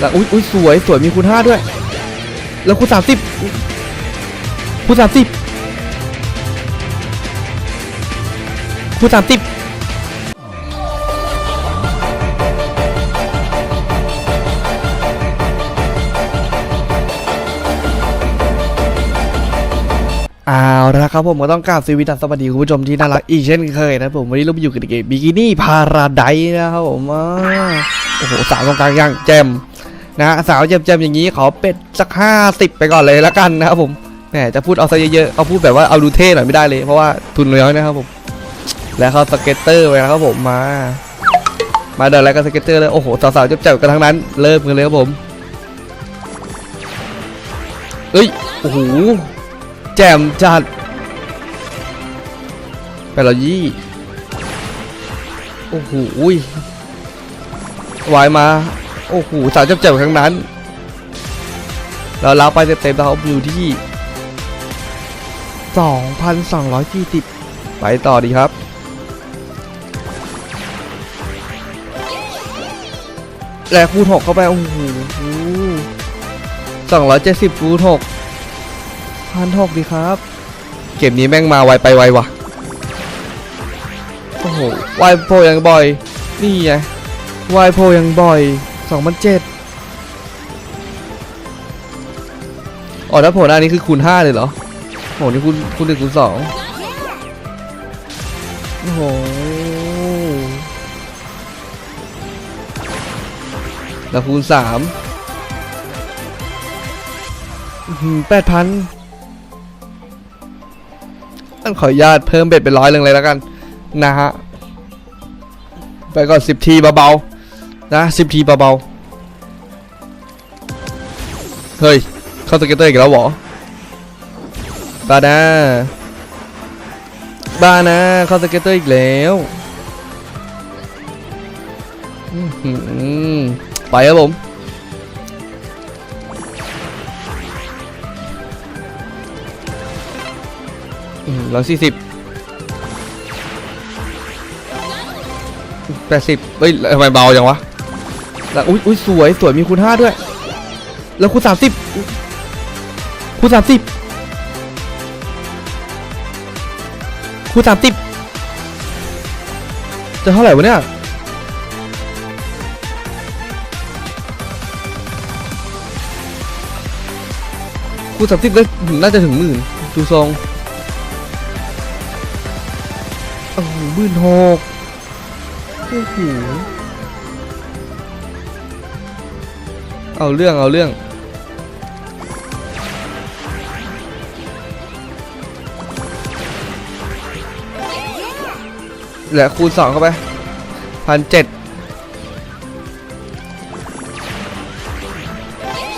แล้วอุ้ยอุ้ยสวยสวยมีคูณห้าด้วย แล้วคูณสามสิบคูณสามสิบคูณสามสิบเอาละครับผมก็ต้องกราบสวัสดีสวัสดีคุณผู้ชมที่น่ารักอีกเช่นเคยนะผมวันนี้เราไปอยู่กับเกมบิกินี่พาราไดนะครับผมโอ้โหสาวตรงกลางยังแจม นะฮะสาวเจ็บๆอย่างนี้ขอเป็ดสักห้าสิบไปก่อนเลยละกันนะครับผมแหมจะพูดเอาซะเยอะๆเอาพูดแบบว่าเอาดูเท่หน่อยไม่ได้เลยเพราะว่าทุนน้อยนะครับผมแล้วเขาสเก็ตเตอร์ไปนะครับผมมา มาเดินอะไรกันสเก็ตเตอร์เลยโอ้โหสาวๆเจ็บๆกันทั้งนั้นเริ่มกันเลยครับผมเอ้ยโอ้โหแจ่มจัดไปและยี่โอ้โหวายมา โอ้โหสาวเจ็บๆทั้งนั้น เรารับไปเต็มๆเราอยู่ที่ 2,240 ไปต่อดีครับ แลกคูณ6เข้าไป โอ้โห270คูณ6พันหกดีครับ เกมนี้แม่งมาไวไปไววะโอ้โหวายโพยังบ่อย นี่ไงวายโพยังบ่อย 2,007อ๋อถ้าโผล่หน้านี้คือคูณ 5 เลยเหรอโหนี่คูณคูณหนึ่งคูณสองโอ้โหแล้วคูณสามแปดพันอันขออนุญาตเพิ่มเบ็ดเป็นร้อยหนึ่งเลยแล้วกัน นะฮะ ไปก่อนสิบทีเบาๆ นะสิบทีเบาๆ เฮ้ย เข้าสเก็ตเตอร์อีกแล้วหรอบานาบานาเข้าสเก็ตเตอร์อีกแล้วไปครับผมร้อยสี่สิบแปดสิบเฮ้ยทำไมเบาจังวะ แล้วอุ้ยอุ้ยสวยสวยมีคูณห้าด้วย แล้วคูณสามสิบคูณสามสิบคูณสามสิบจะเท่าไหร่วะเนี่ยคูณสามสิบได้น่าจะถึงหมื่นดูทรงโอ้โหหมื่นหกโอ้โห เอาเรื่องเอาเรื่องเหลือคูณสองเข้าไปพันเจ็ด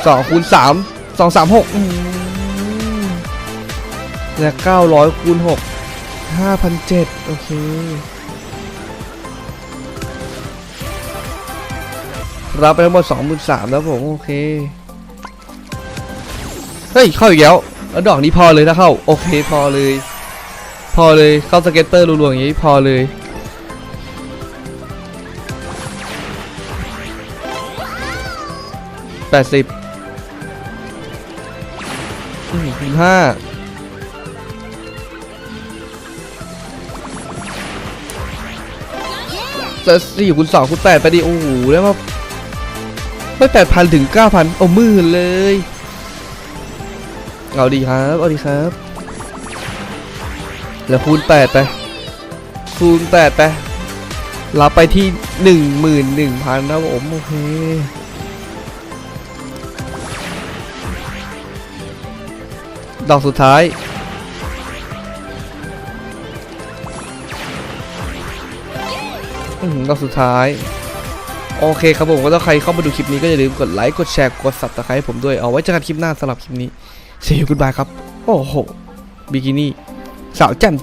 สองคูณสามสองสามหกเหลือเก้าร้อยคูณหกห้าพันเจ็ดโอเค รับไปทั้งหมดสองหมื่นสามแล้วผมโอเค เฮ้ย เข้าอีกแล้วแล้วดอกนี้พอเลยถ้าเข้า โอเคพอเลย พอเลยเข้าสเก็ตเตอร์รัวๆอย่างนี้พอเลยแปดสิบห้าจะสี่คูณสองคูณแปดไปดิโอ้โหแล้วมา ไม่แปดพันถึงเก้าพันเอามื่นเลย เอาดีครับ เอาดีครับ แล้วคูณแปดไป คูณแปดไปรับไปที่หนึ่งหมื่นหนึ่งพันครับผมโอเคดอกสุดท้าย ดอกสุดท้าย โอเคครับผมก็ถ้าใครเข้ามาดูคลิปนี้ก็อย่าลืมกดไลค์กดแชร์กด subscribe ให้ผมด้วยเอาไว้เจอกันคลิปหน้าสำหรับคลิปนี้ See you goodbye ครับ โอ้โหบิกินี่สาวแจ่ม